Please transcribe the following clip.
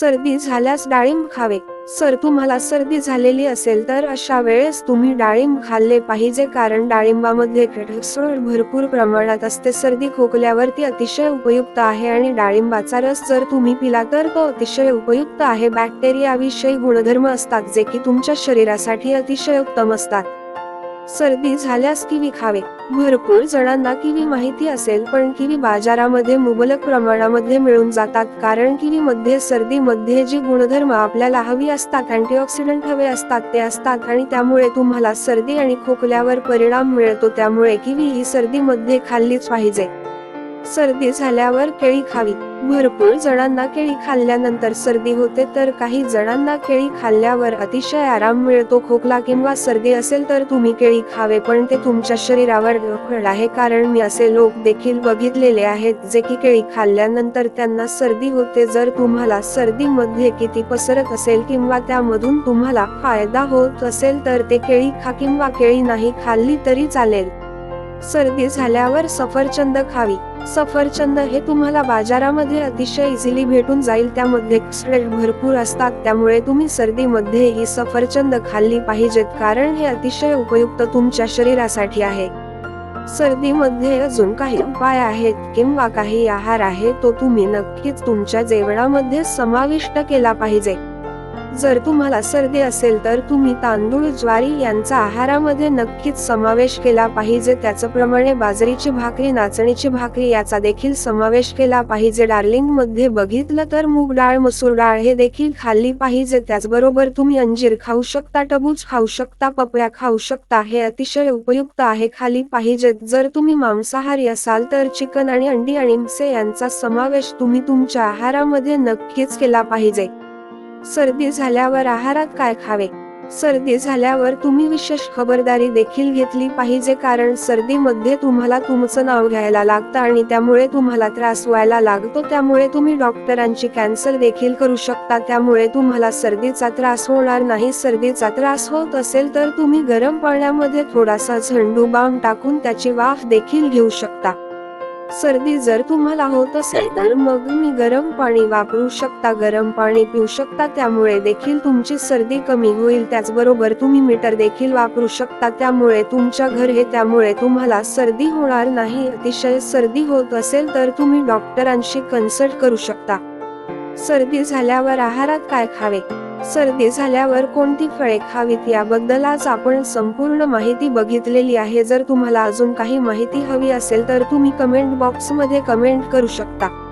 सर्दी झाल्यास डाळिंब खावे. सर तुम्हाला सर्दी झालेली असेल तर अशा वेळेस तुम्ही डाळिंब खाल्ले पाहिजे कारण डाळिंबामध्ये कोलेस्ट्रॉल भरपूर प्रमाणात असते. सर्दी खोकल्यावर ती अतिशय उपयुक्त आहे आणि डाळिंबाचा रस जर तुम्ही पिला तर तो अतिशय उपयुक्त आहे. बॅक्टेरियाविषयी गुणधर्म असतात जे की तुमच्या शरीरासाठी अतिशय उत्तम असतात. सर्दी झाल्यास किवी खावे. भरपूर जणांना किवी माहिती असेल पण किवी बाजारामध्ये मुबलक प्रमाणामध्ये मिळून जातात कारण किवी मध्ये सर्दीमध्ये जी गुणधर्म आपल्याला हवी असतात अँटीऑक्सिडंट हवे असतात ते असतात आणि त्यामुळे तुम्हाला सर्दी आणि खोकल्यावर परिणाम मिळतो त्यामुळे किवी ही सर्दीमध्ये खाल्लीच पाहिजे. सर्दी झाल्यावर केळी खावी. भरपूर जणांना केळी खाल्ल्यानंतर सर्दी होते तर काही जणांना केळी खाल्ल्यावर अतिशय आराम मिळतो. खोकला किंवा सर्दी असेल तर तुम्ही केळी खावे पण ते तुमच्या शरीरावर आहे. कारण मी असे लोक देखील बघितलेले आहेत जे की केळी खाल्ल्यानंतर त्यांना सर्दी होते. जर तुम्हाला सर्दीमध्ये किती पसरत असेल किंवा त्यामधून तुम्हाला फायदा होत असेल तर ते केळी खा किंवा केळी नाही खाल्ली तरी चालेल. सर्दी झाल्यावर सफरचंद खावी. सफरचंद हे तुम्हाला बाजारामध्ये अतिशय इझिली भेटून जाईल. त्यामध्ये भरपूर असतात. त्यामुळे तुम्ही सर्दीमध्ये ही सफरचंद खाल्ली पाहिजेत. कारण हे अतिशय उपयुक्त तुमच्या शरीरासाठी आहे. सर्दीमध्ये अजून काही उपाय आहेत किंवा काही आहार आहे तो तुम्ही नक्कीच तुमच्या जेवणामध्ये समाविष्ट केला पाहिजे. जर तुम्हाला सर्दी असेल तर तुम्ही तांदूळ ज्वारी यांचा आहारामध्ये नक्कीच समावेश केला पाहिजे. त्याचप्रमाणे बाजरीची भाकरी नाचणीची भाकरी याचा देखील समावेश केला पाहिजे. डार्लिंगमध्ये बघितलं तर मूग डाळ मसूर डाळ हे देखील खाल्ली पाहिजे. त्याचबरोबर तुम्ही अंजीर खाऊ शकता टबूज खाऊ शकता पपया खाऊ शकता हे अतिशय उपयुक्त आहे खाली पाहिजेत जर तुम्ही मांसाहारी असाल तर चिकन आणि अंडी आणि यांचा समावेश तुम्ही तुमच्या आहारामध्ये नक्कीच केला पाहिजे. सर्दी झाल्यावर आहारात काय खावे? सर्दी झाल्यावर तुम्ही विशेष खबरदारी देखील घेतली पाहिजे कारण सर्दीमध्ये तुम्हाला तुमचं नाव घ्यायला लागतं आणि त्यामुळे तुम्हाला त्रास व्हायला लागतो. त्यामुळे तुम्ही डॉक्टरांची कॅन्सल देखील करू शकता. त्यामुळे तुम्हाला सर्दीचा त्रास होणार नाही. सर्दीचा त्रास होत असेल तर तुम्ही गरम पाण्यामध्ये थोडासा झंडू बाम टाकून त्याची वाफ देखील घेऊ शकता. सर्दी जर तुम्हाला होत असेल तर मग मी गरम पाणी वापरू शकता. गरम पाणी पिऊ शकता त्यामुळे देखील तुमची सर्दी कमी होईल. त्याचबरोबर तुम्ही मीटर देखील वापरू शकता. त्यामुळे तुमच्या घर हे त्यामुळे तुम्हाला सर्दी होणार नाही. अतिशय सर्दी होत असेल तर तुम्ही डॉक्टरांशी कन्सल्ट करू शकता. सर्दी झाल्यावर आहारात काय खावे? सर्दी झाल्यावर कोणती फळे खावीत याबद्दल आज आपण संपूर्ण माहिती बघितलेली आहे. जर तुम्हाला अजून काही माहिती हवी असेल तर तुम्ही कमेंट बॉक्समध्ये कमेंट करू शकता.